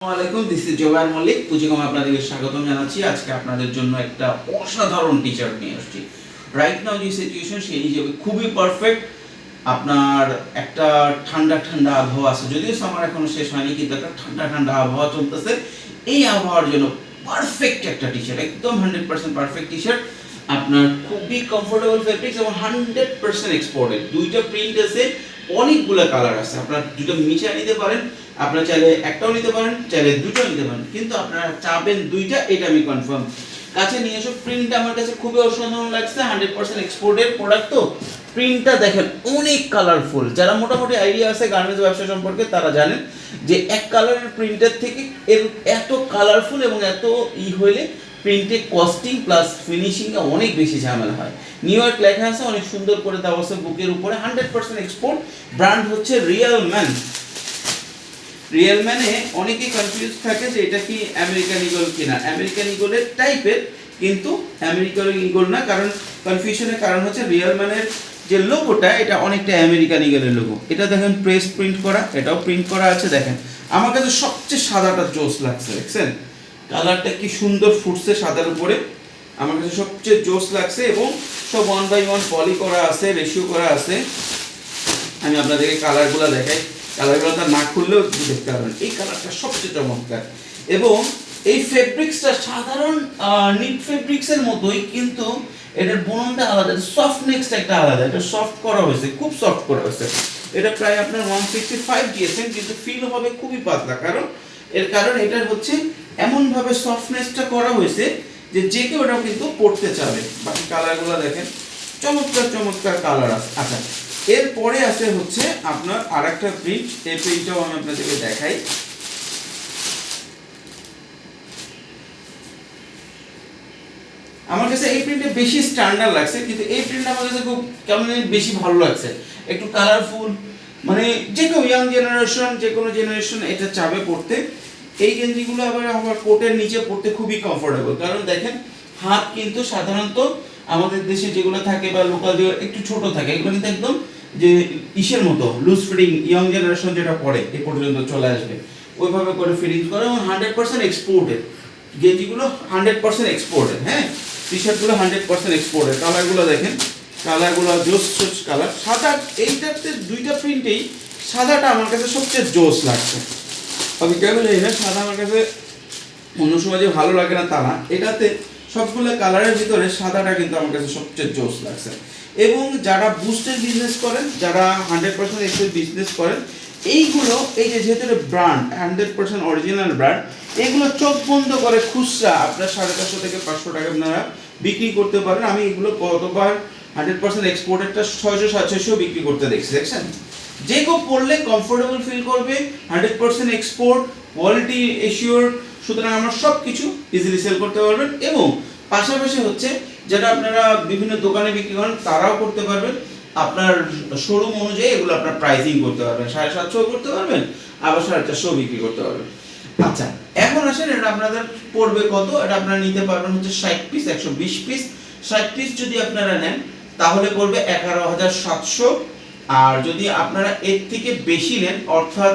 আসসালামাইকুম this is Zubayer Mallik. পুঁজিকমে আপনাদেরকে স্বাগতম জানাচ্ছি। আজকে আপনাদের জন্য একটা অসাধারণ টিচার নিয়ে আসছি। রাইট নাও যে সিচুয়েশন সেই হিসেবে খুবই পারফেক্ট আপনার একটা ঠান্ডা ঠান্ডা আবহাওয়া আছে। যদিও সামার এখনও শেষ হয়নি, কিন্তু একটা ঠান্ডা ঠান্ডা আবহাওয়া চলতেছে। এই আবহাওয়ার জন্য পারফেক্ট একটা টিচার একদম হান্ড্রেড পার্সেন্ট পারফেক্ট টিচার আপনার খুবই কমফোর্টেবল ফেব্রিক্স এবং হান্ড্রেড পার্সেন্ট এক্সপোর্টেড দুইটা প্রিন্ট আছে অনেকগুলো কালার আছে। আপনার দুটো মিশিয়ে নিতে পারেন, আপনারা চাইলে একটাও নিতে পারেন, চাইলে দুটোও নিতে পারেন। কিন্তু আপনারা চাবেন দুইটা, এটা আমি কনফার্ম কাছে নিয়ে এসো প্রিন্টটা আমার কাছে খুবই অসাধারণ লাগছে হান্ড্রেড পার্সেন্ট এক্সপোর্টেড প্রোডাক্ট তো। প্রিন্টটা দেখেন, অনেক কালারফুল যারা মোটামুটি আইডিয়া আছে গার্মেন্টস ব্যবসা সম্পর্কে, তারা জানেন যে এক কালারের প্রিন্টের থেকে এর এত কালারফুল এবং এত ই হইলে প্রিন্টে কস্টিং প্লাস ফিনিশিংয়ে অনেক বেশি ঝামেলা হয়। নিউ ইয়র্ক লেখা আছে অনেক সুন্দর করে দেওয়া আছে বুকের উপরে হান্ড্রেড পার্সেন্ট এক্সপোর্ট ব্র্যান্ড হচ্ছে রিয়েল ম্যান রিয়েল ম্যানে অনেকেই কনফিউজ থাকে যে এটা কি আমেরিকান ইগল কিনা। আমেরিকান ইগলের টাইপের কিন্তু আমেরিকান ইগল না, কারণ কনফিউশনের কারণ হচ্ছে রিয়েল ম্যানের যে লোগোটা এটা অনেকটা আমেরিকান ইগলের লোগো এটা দেখেন প্রেস প্রিন্ট করা, এটাও প্রিন্ট করা আছে, দেখেন। আমার কাছে সবচেয়ে সাদাটা জোস লাগছে, দেখছেন? কালারটা কি সুন্দর ফুটছে সাদার উপরে। আমার কাছে সবচেয়ে জোস লাগছে এবং সব ওয়ান বাই ওয়ান পলি করা আছে রেশিও করা আছে। আমি আপনাদেরকে কালারগুলো দেখাই। কালারগুলো তো না খুললেও দেখতে পারবেন। এই কালারটা সবচেয়ে চমৎকার। এবং এই ফেব্রিক্সটা সাধারণ নিট ফেব্রিক্সের মতোই, কিন্তু এটার বুননটা আলাদা সফটনেসটা একটা আলাদা। এটা সফট করা হয়েছে, খুব সফট করা হয়েছে। এটা প্রায় আপনার ওয়ান সিক্সটি ফাইভ দিয়েছেন, কিন্তু ফিল হবে খুবই পাতলা। কারণ এর কারণ এটার হচ্ছে এমনভাবে সফটনেসটা করা হয়েছে যে যে কেউ ওটাও কিন্তু পড়তে চাবে। বাকি কালারগুলো দেখেন, চমৎকার চমৎকার কালার আছে। আচ্ছা এরপরে আছে হচ্ছে আপনার আরেকটা প্রিন্ট এই প্রিন্টটাও আমি আপনাদেরকে দেখাই। আমার কাছে এই প্রিন্টটা বেশি স্ট্যান্ডার্ড লাগছে, কিন্তু এই প্রিন্টটা আমার কাছে খুব কেমন বেশি ভালো লাগছে। একটু কালারফুল মানে যে কেউ ইয়াং জেনারেশন যে কোনো জেনারেশন এটা চাবে পড়তে। এই গেঞ্জিগুলো আবার আমার কোটের নিচে পড়তে খুবই কমফোর্টেবল কারণ দেখেন, হাত কিন্তু সাধারণত আমাদের দেশে যেগুলো থাকে বা লোকাল যেগুলো একটু ছোট থাকে, এগুলো কিন্তু একদম যে ইসের মতো লুজ ফিটিং ইয়ং জেনারেশন যেটা পড়ে এ পর্যন্ত চলে আসবে। ওইভাবে করে ফিটিং করে এবং হান্ড্রেড পার্সেন্ট এক্সপোর্টেড গেঞ্জিগুলো হান্ড্রেড পার্সেন্ট এক্সপোর্টেড হ্যাঁ? টি শার্টগুলো হান্ড্রেড পার্সেন্ট এক্সপোর্টেড কালারগুলো দেখেন কালারগুলো জোস জোস কালার। সাদা এইটাতে দুইটা প্রিন্টেই সাদাটা আমার কাছে সবচেয়ে জোস লাগছে। আমি কেন জানি না, সাদা আমার কাছে অন্য সময় ভালো লাগে না তা না। এটাতে সবগুলো কালারের ভিতরে সাদাটা কিন্তু আমার কাছে সবচেয়ে জোস লাগছে। এবং যারা বুস্টের বিজনেস করেন, যারা হান্ড্রেড পার্সেন্ট এক্সেল বিজনেস করেন, এইগুলো, এই যে যেহেতু brand hundred percent original brand এগুলো চোখ বন্ধ করে খুচরা আপনার সাড়ে চারশো থেকে পাঁচশো টাকা আপনারা বিক্রি করতে পারেন। আমি এগুলো কতবার হান্ড্রেড পার্সেন্ট এক্সপোর্টেরটা ছয়শো সাত ছয়শো বিক্রি করতে দেখছি, দেখছেন? যে কেউ পড়লে কমফোর্টেবল ফিল করবে, hundred percent export quality assure সুতরাং আমরা সব কিছু ইজিলি সেল করতে পারবেন এবং পাশাপাশি হচ্ছে যেটা আপনারা বিভিন্ন দোকানে বিক্রি করেন, তারাও করতে পারবেন। আপনার শোরুম অনুযায়ী এগুলো আপনার প্রাইসিং করতে পারবেন, সাড়ে সাতশো করতে পারবেন, আবার সাড়ে চারশো বিক্রি করতে পারবেন। আচ্ছা এখন আসেন, এটা আপনাদের পড়বে কত? এটা আপনারা নিতে পারবেন হচ্ছে ষাট পিস একশো বিশ পিস ষাট পিস যদি আপনারা নেন তাহলে পড়বে এগারো হাজার সাতশো। আর যদি আপনারা এর থেকে বেশি নেন, অর্থাৎ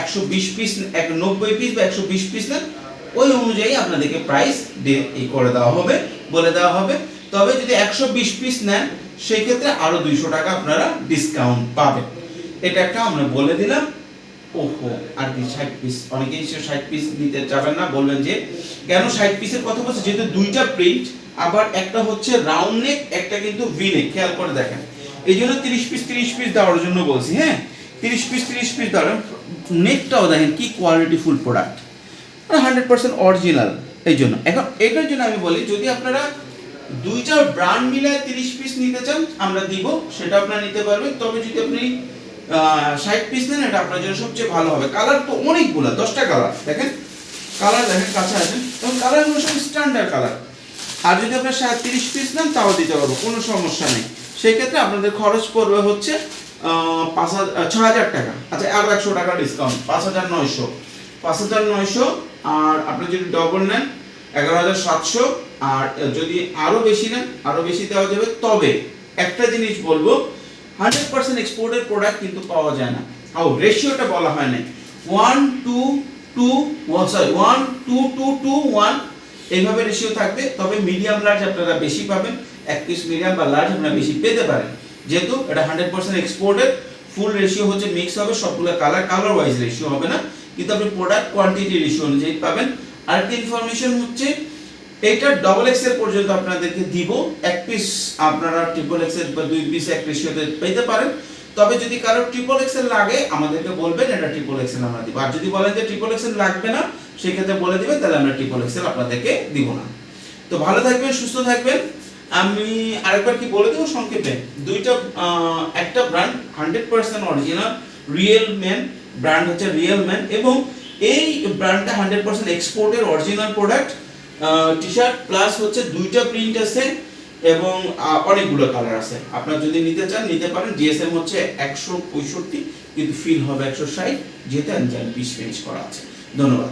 একশো বিশ পিস এক নব্বই পিস বা একশো বিশ পিস নেন, ওই অনুযায়ী আপনাদেরকে প্রাইস করে দেওয়া হবে, বলে দেওয়া হবে। তবে যদি একশো বিশ পিস নেন সেই ক্ষেত্রে আরও দুইশো টাকা আপনারা ডিসকাউন্ট পাবেন। এটা একটা আমরা বলে দিলাম। ওহো, আর কি, ষাট পিস অনেকেই ষাট পিস নিতে চাবেন না, বলবেন যে, কেন ষাট পিসের কথা বলছে? যেহেতু দুইটা প্রিন্ট আবার একটা হচ্ছে রাউন্ড নেক একটা কিন্তু ভি নেক খেয়াল করে দেখেন। এই জন্য তিরিশ পিস তিরিশ পিস দেওয়ার জন্য বলছি হ্যাঁ? তিরিশ পিস তিরিশ পিস দেওয়ার নেকটাও দেখেন কি quality full product hundred percent original এই জন্য। এখন এটার জন্য আমি বলি, যদি আপনারা দুই চার ব্র্যান্ড মিলায় তিরিশ পিস নিতে চান, আমরা দিব, সেটা আপনারা নিতে পারবেন। তবে যদি আপনি ষাট পিস নেন, এটা আপনার জন্য সবচেয়ে ভালো হবে। কালার তো অনেকগুলো, দশটা কালার দেখেন? কালার দেখেন, কাছে আছেন এবং কালারগুলো সব স্ট্যান্ডার্ড কালার আর যদি আপনার সাড়ে তিরিশ পিস নেন, তাও দিতে পারব, কোনো সমস্যা নেই। সেই ক্ষেত্রে আপনাদের খরচ পড়বে হচ্ছে পাঁচ হাজার ছ হাজার টাকা। আচ্ছা আরও একশো টাকা ডিসকাউন্ট পাঁচ হাজার নয়শো। পাঁচ হাজার নয়শো, আর আপনি যদি ডবল নেন, এগারো হাজার সাতশো, আর যদি আরও বেশি নেন আরও বেশি দেওয়া যাবে। তবে একটা জিনিস বলব হান্ড্রেড পার্সেন্ট এক্সপোর্টের প্রোডাক্ট কিন্তু পাওয়া যায় না। ও রেশিওটা বলা হয় না one two two one sorry one two two two one এইভাবে রেশিও থাকবে, তবে মিডিয়াম লার্জ আপনারা বেশি পাবেন, এক পিস মিডিয়াম বা লার্জ আপনারা বেশি পেতে পারেন। যেহেতু এটা hundred percent exported full ratio হচ্ছে মিক্স হবে, সবগুলো কালার কালার ওয়াইজ রেশিও হবে না। কিন্তু আপনি প্রোডাক্ট কোয়ান্টিটি রেশিও অনুযায়ী পাবেন। আরেকটা ইনফরমেশন হচ্ছে, এটা ডবল এক্সের পর্যন্ত আপনাদেরকে দিব। এক পিস আপনারা ট্রিপল এক্সের বা দুই পিস এক রেশিওতে পেতে পারেন। তবে যদি কারও ট্রিপল এক্সের লাগে, আমাদেরকে বলবেন, এটা ট্রিপল এক্সের আমরা দিব। আর যদি বলেন যে ট্রিপল এক্সের লাগবে না, সেক্ষেত্রে বলে দিবেন, তাহলে আমরা ট্রিপল এক্সের আপনাদেরকে দিব না। তো ভালো থাকবেন, সুস্থ থাকবেন। আমি আরেকবার কি বলে দেবো সংক্ষেপে? দুইটা একটা brand hundred percent original Real Man brand হচ্ছে রিয়েল ম্যান এবং এই ব্র্যান্ডটা হান্ড্রেড পার্সেন্ট এক্সপোর্টের original product T shirt plus হচ্ছে দুইটা প্রিন্ট আছে। এবং অনেকগুলো কালার আছে। আপনার যদি নিতে চান, নিতে পারেন। জিএসএম হচ্ছে একশো পঁয়ষট্টি, কিন্তু ফিল হবে একশো ষাট, যেহেতু পিস ফিনিশ করা আছে। ধন্যবাদ।